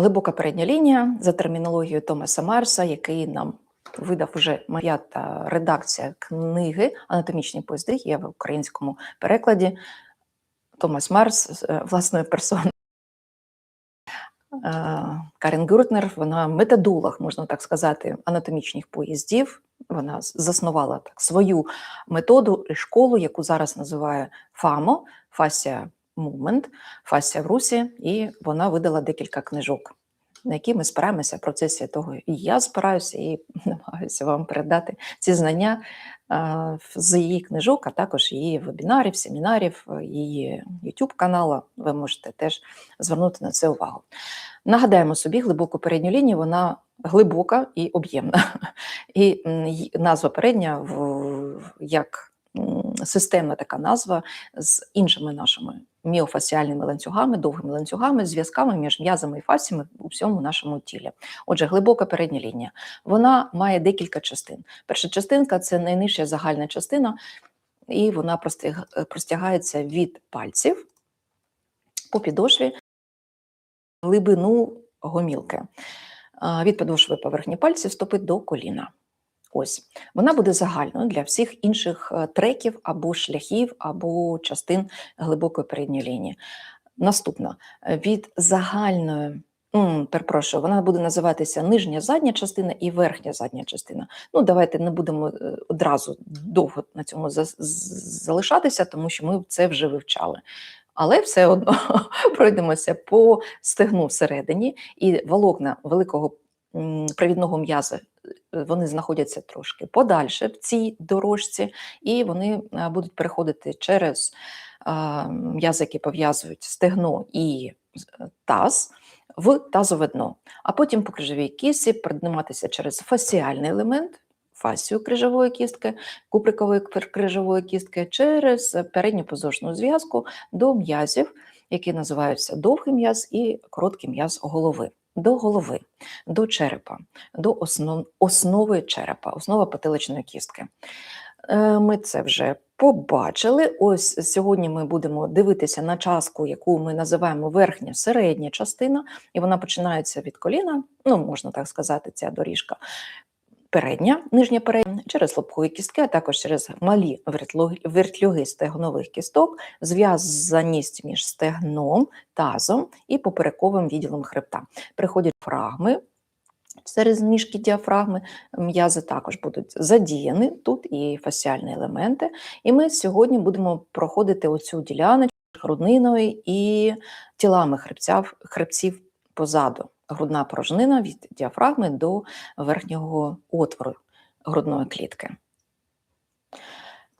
Глибока передня лінія за термінологією Томаса Марса, який нам видав уже моя та редакція книги Анатомічні поїзди є в українському перекладі. Томас Марс з е, власною персоною. Е, Карен Гюртнер, вона методолог, можна так сказати, анатомічних поїздів. Вона заснувала так свою методу і школу, яку зараз називає ФАМО, Fascia Movement, Fascia в Русі, і вона видала декілька книжок, на які ми спираємося в процесі того. І я спираюся і намагаюся вам передати ці знання з її книжок, а також її вебінарів, семінарів, її YouTube каналу. Ви можете теж звернути на це увагу. Нагадаємо собі, глибоку передню лінію, вона глибока і об'ємна. І назва передня в- як системна така назва з іншими нашими міофасіальними ланцюгами, довгими ланцюгами, зв'язками між м'язами і фасіями у всьому нашому тілі. Отже, глибока передня лінія. Вона має декілька частин. Перша частинка це найнижча загальна частина, і вона простягається від пальців по підошві глибину гомілки. Від підошви поверхні пальців стопи до коліна. Ось вона буде загальною для всіх інших е, треків або шляхів, або частин глибокої передньої лінії. Наступна е, від загальної. Перепрошую, вона буде називатися нижня задня частина і верхня задня частина. Ну, давайте не будемо е, одразу довго на цьому залишатися, тому що ми це вже вивчали. Але все одно пройдемося по стегну всередині, і волокна великого м, привідного м'яза вони знаходяться трошки подальше в цій дорожці, і вони е, будуть переходити через м'язи, які пов'язують стегно і е, таз в тазове дно, а потім по крижовій кісті підніматися через фасіальний елемент. Фасію крижової кістки, куприкової кр- крижової кістки через передню позошну зв'язку до м'язів, які називаються довгий м'яз і короткий м'яз голови. До голови, до черепа, до основ, основи черепа, основа потиличної кістки. Е, Ми це вже побачили. Ось сьогодні ми будемо дивитися на частку, яку ми називаємо верхня середня частина, і вона починається від коліна, ну можна так сказати, ця доріжка. Передня, нижня передня, через лобкові кістки, а також через малі вертлюги стегнових кісток, зв'язаність між стегном, тазом і поперековим відділом хребта. Приходять фрагми Через ніжки діафрагми м'язи також будуть задіяні тут і фасіальні елементи. І ми сьогодні будемо проходити оцю діляночку грудниною і тілами хребців, хребців позаду. Грудна порожнина від діафрагми до верхнього отвору грудної клітки.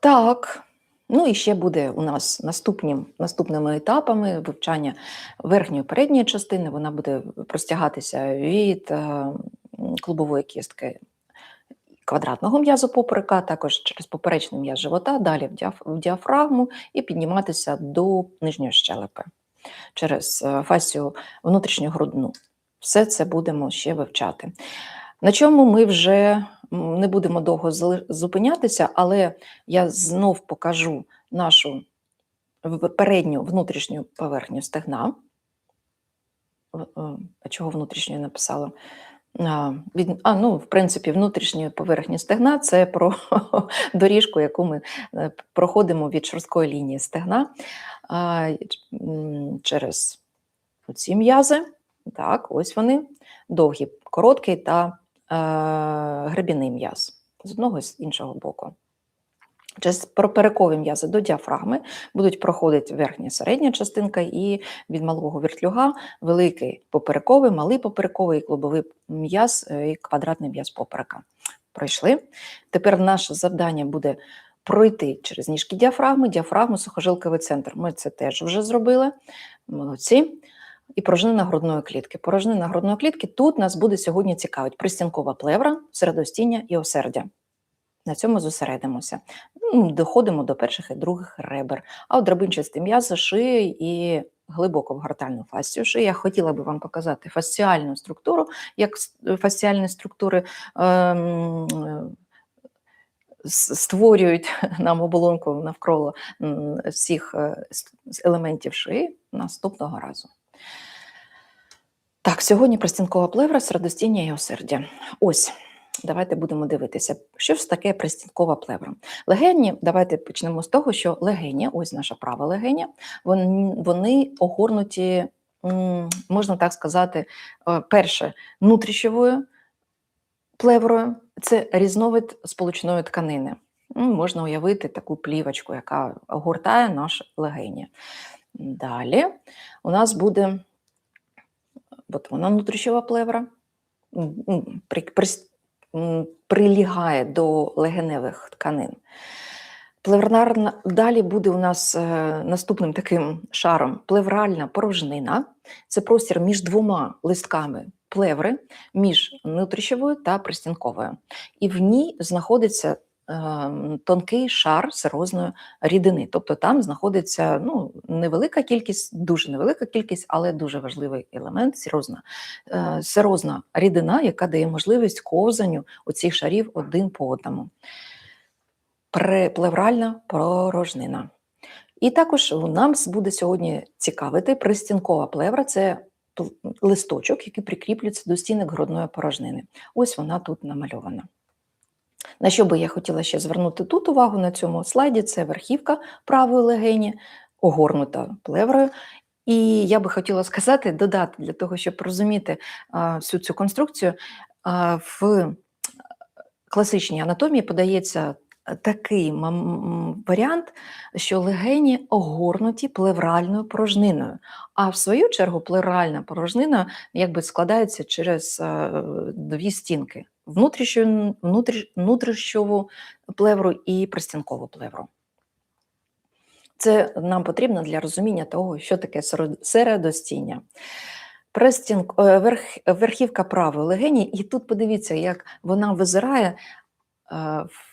Так, ну і ще буде у нас наступнім, наступними етапами вивчання верхньої передньої частини. Вона буде простягатися від е, клубової кістки квадратного м'язу поперека, також через поперечний м'яз живота, далі в діафрагму і підніматися до нижньої щелепи через е, фасію внутрішню грудну. Все це будемо ще вивчати. На чому ми вже не будемо довго зупинятися, але я знов покажу нашу передню внутрішню поверхню стегна. Е, А чого внутрішню написала? А, ну, в принципі, внутрішньої поверхні стегна це про доріжку, яку ми е, проходимо від шорсткої лінії стегна через ці м'язи. Так, ось вони, довгі, короткий та е, гребінний м'яз з одного і з іншого боку. Через проперекові м'язи до діафрагми будуть проходити верхня середня частинка і від малого вертлюга великий поперековий, малий поперековий, клубовий м'яз е, і квадратний м'яз поперека. Пройшли. Тепер наше завдання буде пройти через ніжки діафрагми, діафрагму, сухожилковий центр. Ми це теж вже зробили. Молодці. І порожнина грудної клітки. Порожнина грудної клітки тут нас буде сьогодні цікавить пристінкова плевра, середостіння і осердя. На цьому зосередимося. Доходимо до перших і других ребер. А от драбинчасті м'язи шиї і глибоко в гортальну фасцію шиї. Я хотіла би вам показати фасціальну структуру, як фасціальні структури ем, е, створюють нам оболонку навколо всіх е, елементів шиї наступного разу. Так, сьогодні пристінкова плевра, середостіння і осердя. Ось, давайте будемо дивитися, що ж таке пристінкова плевра. Легені, давайте почнемо з того, що легені, ось наша права легеня, вони, вони огорнуті, можна так сказати, е, перше, внутрішньовою плеврою, це різновид сполучної тканини. Можна уявити таку плівочку, яка огортає наше легені. Далі у нас буде от вона внутрішньова плевра, при, прис- прилягає до легеневих тканин. Плеврарна, далі буде у нас е, наступним таким шаром плевральна порожнина. Це простір між двома листками плеври, між внутрішньовою та пристінковою. І в ній знаходиться тонкий шар серозної рідини. Тобто там знаходиться ну, невелика кількість, дуже невелика кількість, але дуже важливий елемент серозна, е, серозна рідина, яка дає можливість ковзанню оцих шарів один по одному. Плевральна порожнина. І також нам буде сьогодні цікавити пристінкова плевра це листочок, який прикріплюється до стінок грудної порожнини. Ось вона тут намальована. На що би я хотіла ще звернути тут увагу на цьому слайді, це верхівка правої легені, огорнута плеврою. І я би хотіла сказати, додати для того, щоб розуміти а, всю цю конструкцію, а, в класичній анатомії подається такий варіант, що легені огорнуті плевральною порожниною. А в свою чергу плевральна порожнина якби складається через е, дві стінки: внутрішню, внутріш, внутрішньову плевру і пристінкову плевру. Це нам потрібно для розуміння того, що таке середостіння. Пристінк, е, верх, верхівка правої легені, і тут подивіться, як вона визирає е, в-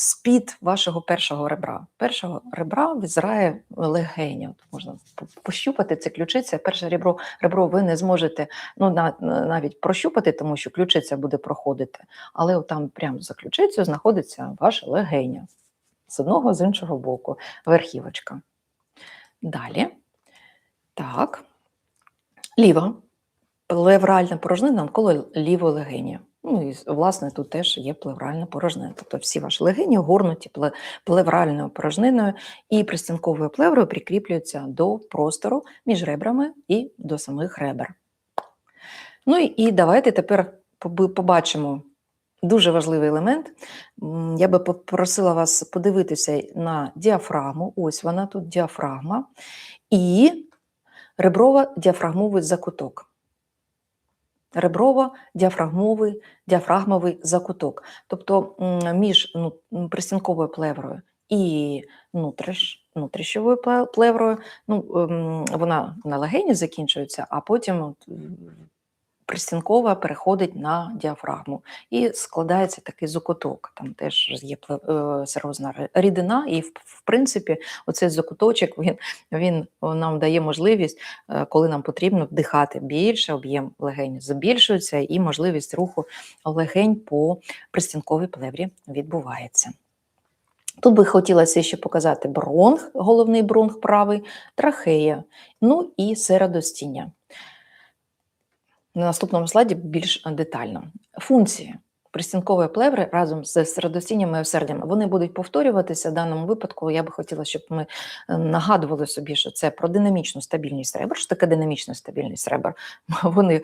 з-під вашого першого ребра. Першого ребра визирає легеня. От можна пощупати це ключиця. Перше ребро, ребро ви не зможете ну, на, на- навіть прощупати, тому що ключиця буде проходити. Але там прямо за ключицею знаходиться ваше легеня. З одного, з іншого боку, верхівочка. Далі. Так. Ліва. Плевральна порожнина навколо лівої легені. Ну і власне тут теж є плевральна порожнина. Тобто всі ваші легені огорнуті пле- плевральною порожниною і пристінковою плеврою прикріплюються до простору між ребрами і до самих ребер. Ну і, давайте тепер побачимо дуже важливий елемент. Я би попросила вас подивитися на діафрагму. Ось вона тут діафрагма і реброво-діафрагмовий закуток. Реброво-діафрагмовий діафрагмовий закуток. Тобто між ну, пристінковою плеврою і внутріш, внутрішньовою плеврою, ну, ем, вона на легені закінчується, а потім пристінкова переходить на діафрагму і складається такий закуток. Там теж є е, серозна рідина, і в, принципі, оцей закуточок він, він нам дає можливість, е, коли нам потрібно вдихати більше, об'єм легень збільшується, і можливість руху легень по пристінковій плеврі відбувається. Тут би хотілося ще показати бронх, головний бронх правий, трахея, ну і середостіння. На наступному слайді більш детально. Функції пристінкової плеври разом з середостінням і осердям вони будуть повторюватися в даному випадку. Я би хотіла, щоб ми е, нагадували собі, що це про динамічну стабільність ребер. Що таке динамічна стабільність ребер? Вони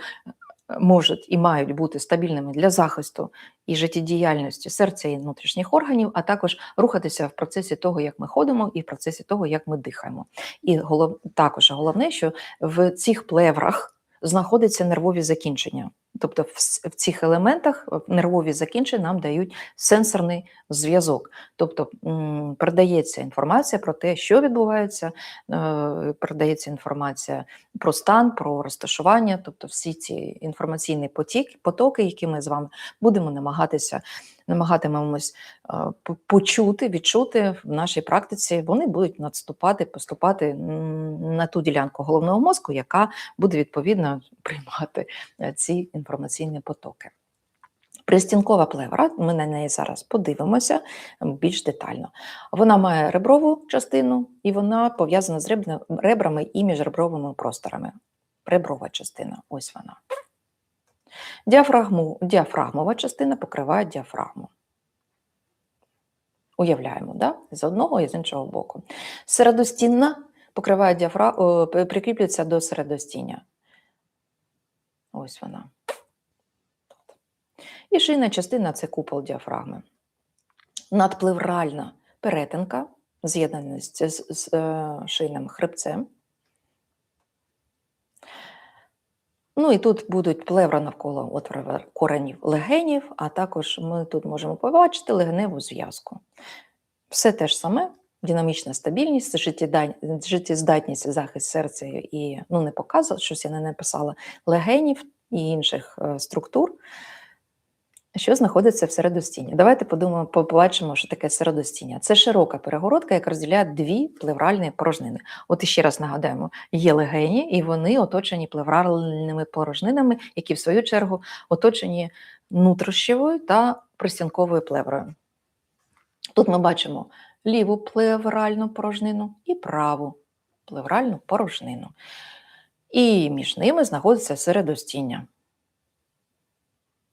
можуть і мають бути стабільними для захисту і життєдіяльності серця і внутрішніх органів, а також рухатися в процесі того, як ми ходимо, і в процесі того, як ми дихаємо. І голов... також головне, що в цих плеврах знаходяться нервові закінчення. Тобто в, цих елементах е, нервові закінчення нам дають сенсорний зв'язок. Тобто передається інформація про те, що відбувається, е, передається інформація про стан, про розташування, тобто всі ці інформаційні потік, потоки, які ми з вами будемо намагатися намагатимемось е, почути, відчути в нашій практиці, вони будуть надступати, поступати на ту ділянку головного мозку, яка буде відповідно приймати ці інформаційні потоки. Пристінкова плевра, ми на неї зараз подивимося більш детально. Вона має реброву частину і вона пов'язана з ребрами і міжребровими просторами. приброва частина. Ось вона. Діафрагму, діафрагмова частина покриває діафрагму. Уявляємо, да? з одного і з іншого боку. Середостінна покриває діафра... прикріплюється до середостіння. Ось вона. І шийна частина це купол діафрагми. Надплевральна перетинка, з'єднана з, з, з е, шийним хребцем. Ну і тут будуть плевра навколо отворів коренів легенів, а також ми тут можемо побачити легеневу зв'язку. Все те ж саме, динамічна стабільність, життєздатність, захист серця і ну не показувала, щось я не написала, легенів і інших е, структур, що знаходиться в середостінні. Давайте подумаємо, побачимо, що таке середостіння. Це широка перегородка, яка розділяє дві плевральні порожнини. От іще раз нагадаємо, є легені, і вони оточені плевральними порожнинами, які в свою чергу оточені нутрощевою та пристінковою плеврою. Тут ми бачимо ліву плевральну порожнину і праву плевральну порожнину. І між ними знаходиться середостіння.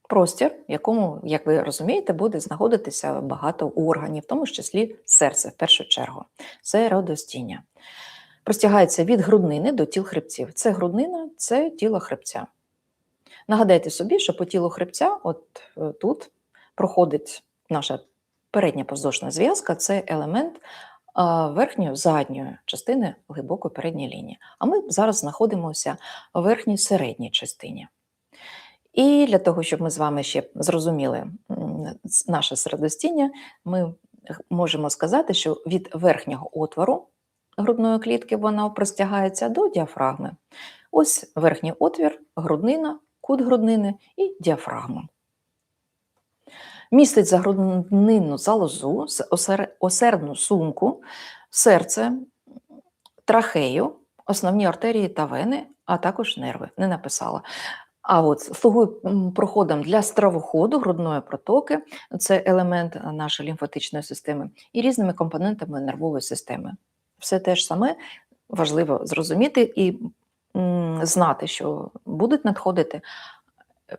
Простір, в якому, як ви розумієте, буде знаходитися багато органів, в тому числі серце, в першу чергу. Середостіння. Простягається від груднини до тіл хребців. Це груднина, це тіло хребця. Нагадайте собі, що по тілу хребця, от е, тут, проходить наша передня поздошна зв'язка, це елемент верхньої задньої частини глибокої передньої лінії. А ми зараз знаходимося в верхній середній частині. І для того, щоб ми з вами ще зрозуміли наше середостіння, ми можемо сказати, що від верхнього отвору грудної клітки вона простягається до діафрагми. Ось верхній отвір, груднина, кут груднини і діафрагма. Містить загруднинну залозу, осердну сумку, серце, трахею, основні артерії та вени, а також нерви. Не написала. А от слугує проходом для стравоходу грудної протоки, це елемент нашої лімфатичної системи, і різними компонентами нервової системи. Все те ж саме важливо зрозуміти і знати, що будуть надходити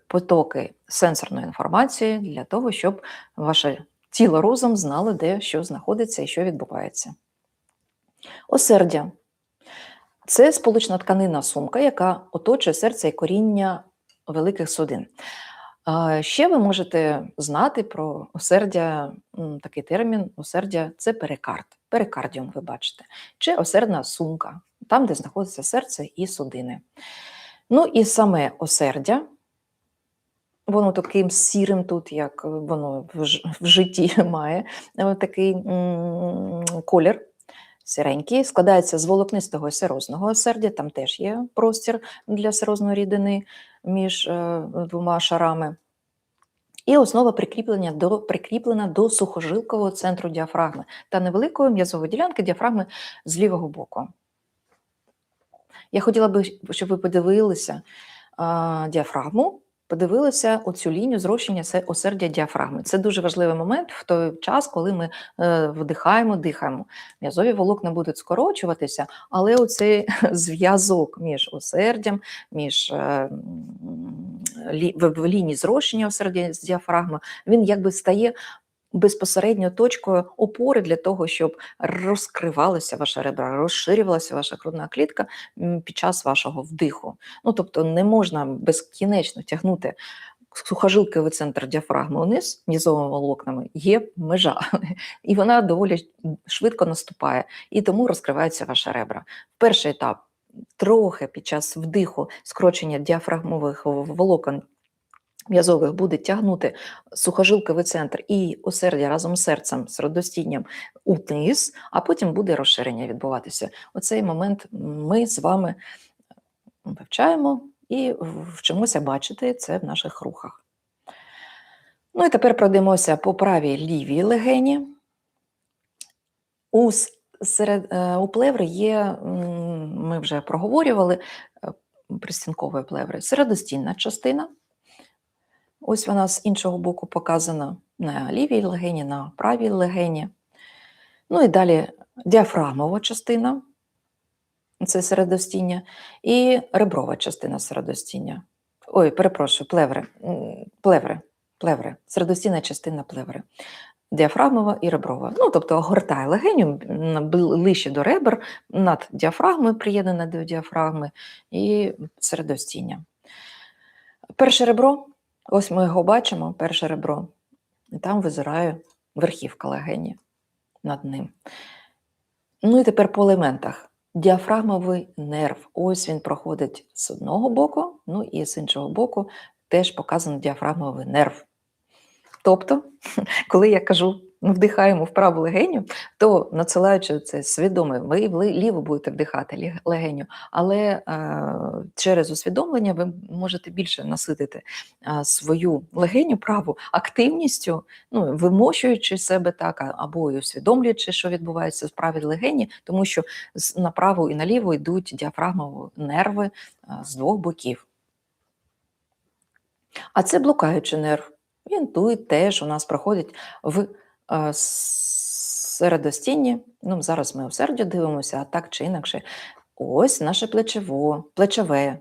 потоки сенсорної інформації для того, щоб ваше тіло розум знало, де що знаходиться і що відбувається. Осердя це сполучна тканинна сумка, яка оточує серце і коріння великих судин. Ще ви можете знати про осердя, такий термін осердя це перикард. Перикардіум, ви бачите, чи осердна сумка, там, де знаходиться серце і судини. Ну і саме осердя, воно таким сірим тут, як воно в, житті має е, такий колір. Сіренький, складається з волокнистого і серозного осердя, там теж є простір для серозної рідини між е, двома шарами. І основа прикріплення до, прикріплена до сухожилкового центру діафрагми та невеликої м'язової ділянки діафрагми з лівого боку. Я хотіла би, щоб ви подивилися а, діафрагму, подивилися оцю лінію зрощення се- осердя діафрагми. Це дуже важливий момент в той час, коли ми е, вдихаємо, дихаємо. М'язові волокна будуть скорочуватися, але оцей зв'язок між осердям, між е, в лінії зрощення осердя з діафрагми, він якби стає безпосередньо точкою опори для того, щоб розкривалися ваші ребра, розширювалася ваша грудна клітка під час вашого вдиху. Ну тобто не можна безкінечно тягнути сухожилковий центр діафрагми униз м'язовими волокнами, є межа, і вона доволі швидко наступає, і тому розкриваються ваші ребра. Перший етап трохи під час вдиху скорочення діафрагмових волокон м'язових буде тягнути сухожилковий центр і осердя разом з серцем, середостінням униз, а потім буде розширення відбуватися. Оцей момент ми з вами вивчаємо і вчимося бачити це в наших рухах. Ну і тепер пройдемося по правій лівій легені. У, серед, е, у плеври є, ми вже проговорювали, е, пристінкової плеври, середостінна частина. Ось вона з іншого боку показана на лівій легені, на правій легені. Ну і далі діафрагмова частина. це середостіння, і реброва частина середостіння. Ой, перепрошую, плеври, плеври, плеври, середостінна частина плеври. Діафрагмова і реброва. Ну, тобто огортає легеню ближче до ребер, над діафрагмою приєднана до діафрагми і середостіння. Перше ребро, ось ми його бачимо, перше ребро, і там визирає верхівка легені над ним. Ну і тепер по елементах. Діафрагмовий нерв. Ось він проходить з одного боку, ну і з іншого боку теж показано діафрагмовий нерв. Тобто, коли я кажу, ну, вдихаємо в праву легеню, то надсилаючи це свідоме, ви в ліву будете вдихати легеню, але е, через усвідомлення ви можете більше наситити е, свою легеню праву активністю, ну, вимощуючи себе так, або й усвідомлюючи, що відбувається в правій легені, тому що з- направо і наліво йдуть діафрагмові нерви е, з двох боків. А це блукаючий нерв. Він тут теж у нас проходить в е, середостінні. Ну, зараз ми у серді дивимося, а так чи інакше. Ось наше плечево, плечове,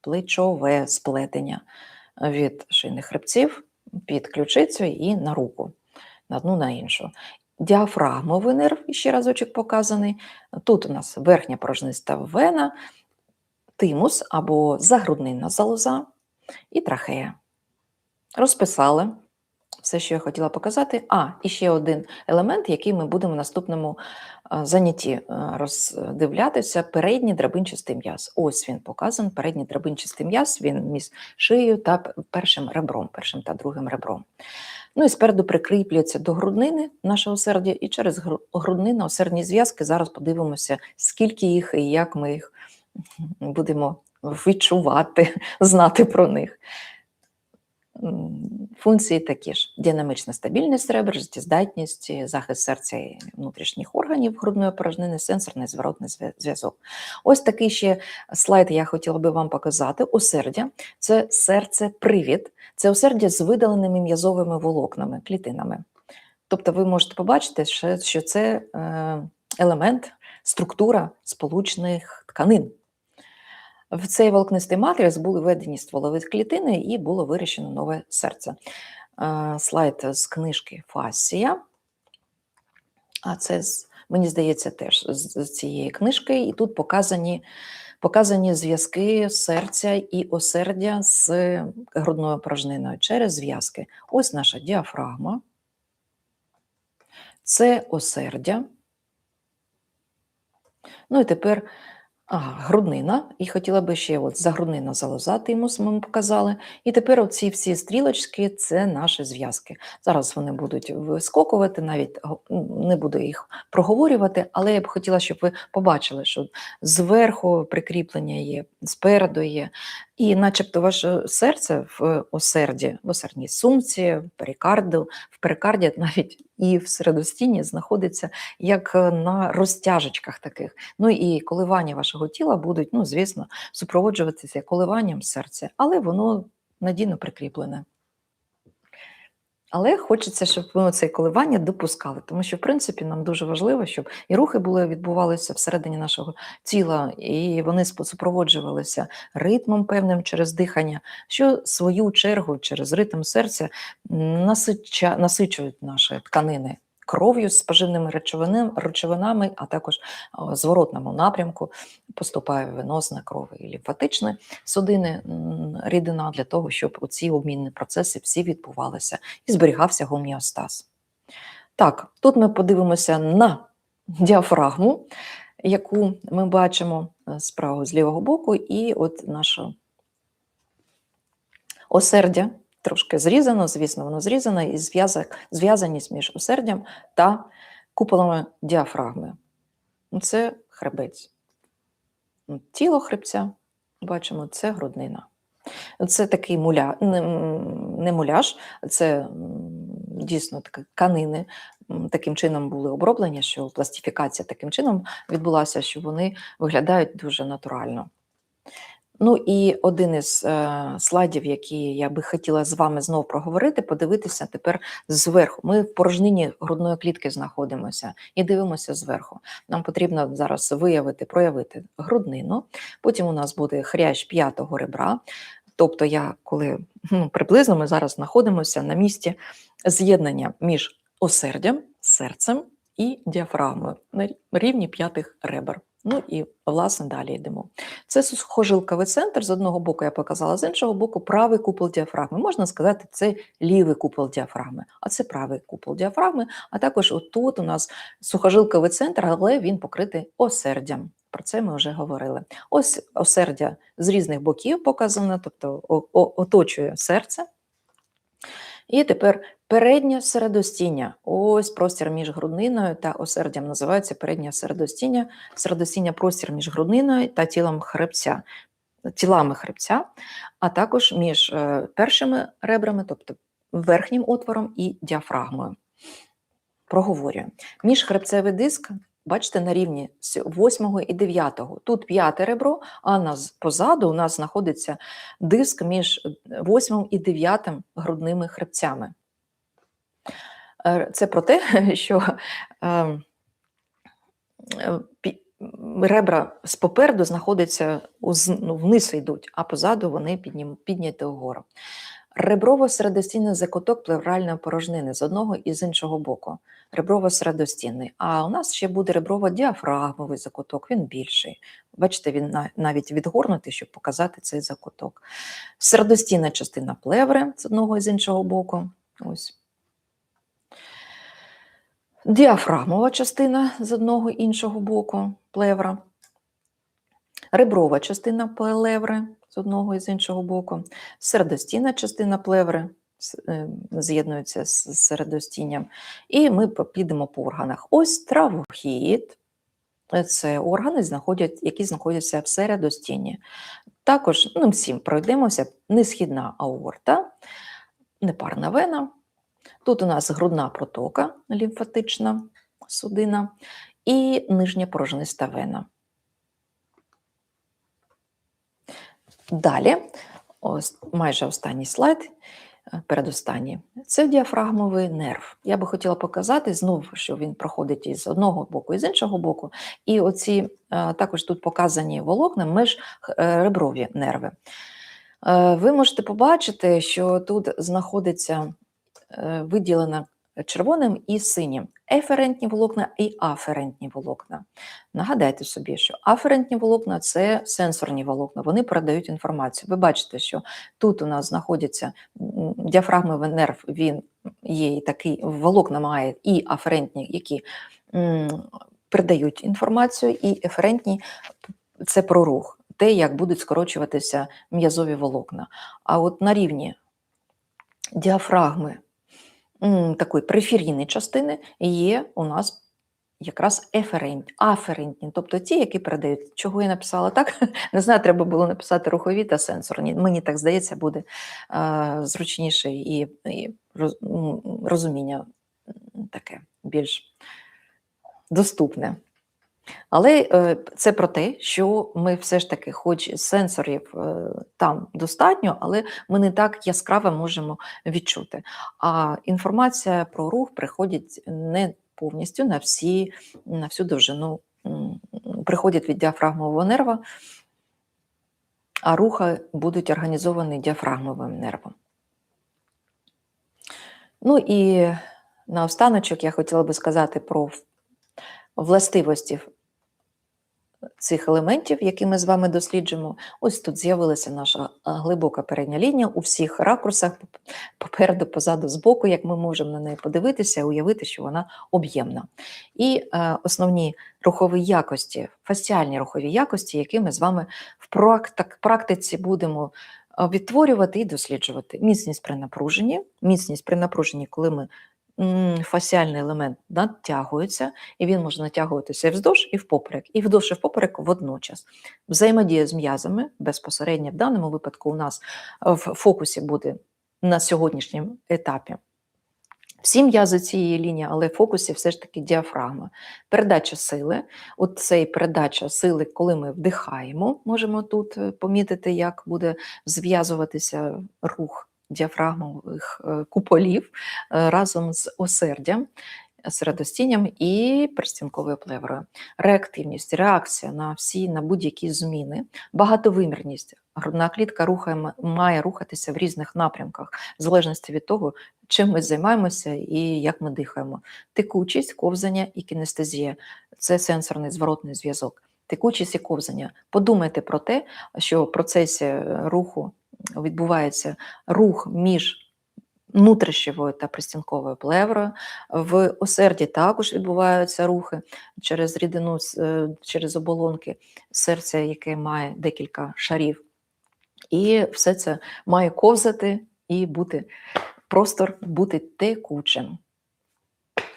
плечове сплетення від шийних хребців під ключицею і на руку, на одну на іншу. Діафрагмовий нерв, ще разочок показаний. Тут у нас верхня порожниста вена, тимус або загруднинна залоза і трахея. Розписали все, що я хотіла показати. А, і ще один елемент, який ми будемо в наступному занятті е, роздивлятися: передній драбинчастий м'яз. Ось він показаний, передній драбинчастий м'яз, він між шиєю та першим ребром, першим та другим ребром. Ну і спереду прикріплюється до груднини наше осердя, і через гру- груднину осердні зв'язки. Зараз подивимося, скільки їх і як ми їх будемо відчувати, знати про них. Функції такі ж: динамична стабільність ребер, життєздатність, захист серця і внутрішніх органів грудної порожнини, сенсорний зворотний зв'язок. Ось такий ще слайд я хотіла би вам показати. Осердя це серце-привід, це осердя з видаленими м'язовими волокнами, клітинами. Тобто ви можете побачити, що це е, елемент, структура сполучних тканин. В цей волокнистий матрix були введені стволові клітини і було вирішено нове серце. Е, Слайд з книжки Фасія. А це, мені здається, теж з цієї книжки. І тут показані, показані зв'язки серця і осердя з грудною порожниною через зв'язки. Ось наша діафрагма. Це осердя. Ну і тепер ага, груднина. І хотіла би ще от за груднина залозати йому ми показали. І тепер оці всі стрілочки це наші зв'язки. Зараз вони будуть вискокувати, навіть не буду їх проговорювати, але я б хотіла, щоб ви побачили, що зверху прикріплення є, спереду є. І начебто ваше серце в осерді, в осердній сумці, перикарду, в перикарді навіть і в середостіні знаходиться як е, на розтяжечках таких. Ну і коливання вашого тіла будуть, ну, звісно, супроводжуватися коливанням серця, але воно надійно прикріплене. Але хочеться, щоб ми це коливання допускали, тому що, в принципі, нам дуже важливо, щоб і рухи були відбувалися всередині нашого тіла, і вони супроводжувалися ритмом певним через дихання, що свою чергу через ритм серця насичують наші тканини кров'ю з поживними речовинами, а також зворотному напрямку поступає венозна кров і лімфатичні судини рідина для того, щоб ці обмінні процеси всі відбувалися і зберігався гомеостаз. Так, тут ми подивимося на діафрагму, яку ми бачимо е, з правого з лівого боку, і от наша осердя трошки зрізано, звісно, воно зрізано, і зв'язаність між осердям та куполами діафрагми. Ну, Це хребець. Ну, Тіло хребця, бачимо, це груднина. Це такий муля, не, муляж, це дійсно такі тканини м, таким чином були оброблені, що пластифікація таким чином відбулася, що вони виглядають дуже натурально. Ну і один із е, слайдів, який я би хотіла з вами знов проговорити, подивитися тепер зверху. Ми в порожнині грудної клітки знаходимося і дивимося зверху. Нам потрібно зараз виявити, проявити груднину. Потім у нас буде хрящ п'ятого ребра. Тобто, я коли ну, приблизно ми зараз знаходимося на місці з'єднання між осердям, серцем і діафрагмою на рівні п'ятих ребер. Ну і власне далі йдемо. Це сухожилковий центр. З одного боку я показала, з іншого боку, правий купол діафрагми. Можна сказати, це лівий купол діафрагми, а це правий купол діафрагми. А також отут у нас сухожилковий центр, але він покритий осердям. Про це ми вже говорили. Ось осердя з різних боків показано, тобто оточує серце. І тепер переднє середостіння. Ось простір між грудниною та осердям називається переднє середостіння. Середостіння простір між грудниною та тілом хребця, тілами хребця, а також між е, першими ребрами, тобто верхнім отвором і діафрагмою. Проговорюю. Міжхребцевий диск, бачите, на рівні 8 і 9. Тут п'яте ребро, а нас позаду у нас знаходиться диск між 8 і 9 грудними хребцями. Е, Це про те, що е, е, ребра з попереду знаходяться ну, вниз йдуть, а позаду вони підняті вгору. Реброво-середостінний закуток плевральної порожнини з одного і з іншого боку. Реброво-середостінний. А у нас ще буде реброво-діафрагмовий закуток, він більший. Бачите, він навіть відгорнутий, щоб показати цей закуток. Середостінна частина плеври з одного і з іншого боку. Ось. Діафрагмова частина з одного іншого боку плевра. Реброва частина плеври з одного і з іншого боку. Середостінна частина плеври е, з'єднується з середостінням. І ми підемо по органах. Ось травохід. Це органи, які знаходяться в середостінні. Також ну, всім пройдемося. Несхідна аорта, непарна вена. Тут у нас грудна протока лімфатична судина і нижня порожниста вена. Далі, ось майже останній слайд, е, передостанній, це діафрагмовий нерв. Я би хотіла показати знову, що він проходить із одного боку і з іншого боку. І оці е, також тут показані волокна міжреброві нерви. Е, Ви можете побачити, що тут знаходиться виділена червоним і синім еферентні волокна і аферентні волокна. Нагадайте собі, що аферентні волокна це сенсорні волокна, вони передають інформацію. Ви бачите, що тут у нас знаходиться м, діафрагмовий нерв, він є і такий, волокна має і аферентні, які передають інформацію, і еферентні це про рух, те, як будуть скорочуватися м'язові волокна. А от на рівні діафрагми такої периферійної частини є у нас якраз еферентні, аферентні, тобто ті, які передають. Чого я написала так? Не знаю, треба було написати рухові та сенсорні. Мені так здається, буде е, зручніше і, і роз- розуміння таке більш доступне. Але е, це про те, що ми все ж таки, хоч сенсорів е, там достатньо, але ми не так яскраво можемо відчути. А інформація про рух приходить не повністю на всі, на всю довжину, м, приходять від діафрагмового нерва, а рухи будуть організовані діафрагмовим нервом. Ну і наостаночок я хотіла би сказати про властивості цих елементів, які ми з вами досліджуємо. Ось тут з'явилася наша глибока передня лінія у всіх ракурсах, попереду, позаду, збоку, як ми можемо на неї подивитися, уявити, що вона об'ємна. І е, основні рухові якості, фасціальні рухові якості, які ми з вами в практиці будемо е, відтворювати і досліджувати. Міцність при напруженні, міцність при напруженні, коли ми м, фасціальний елемент натягується, і він може натягуватися і вздовж, і впоперек, і вдовж і впоперек водночас. Взаємодія з м'язами безпосередньо в даному випадку у нас в фокусі буде на сьогоднішньому етапі Всі м'язи цієї лінії, але в фокусі все ж таки діафрагма. Передача сили. От цей передача сили, коли ми вдихаємо, можемо тут е, помітити, як буде зв'язуватися рух діафрагмових е, куполів е, разом з осердям, середостінням і перстінковою плеврою. Реактивність, реакція на всі, на будь-які зміни, багатовимірність. Грудна клітка рухає, має рухатися в різних напрямках, в залежності від того, чим ми займаємося і як ми дихаємо. Текучість, ковзання і кінестезія це сенсорний зворотний зв'язок. Текучість і ковзання. Подумайте про те, що в процесі е, руху відбувається рух між внутрішньовою та пристінковою плеврою. В осерді також відбуваються рухи через рідину, е, через оболонки серця, яке має декілька шарів. І все це має ковзати і бути простор бути текучим.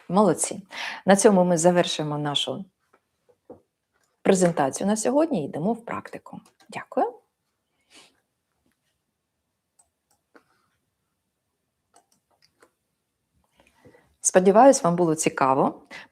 Молодці. На цьому ми завершимо нашу презентацію на сьогодні і йдемо в практику. Дякую. Сподіваюсь, вам було цікаво.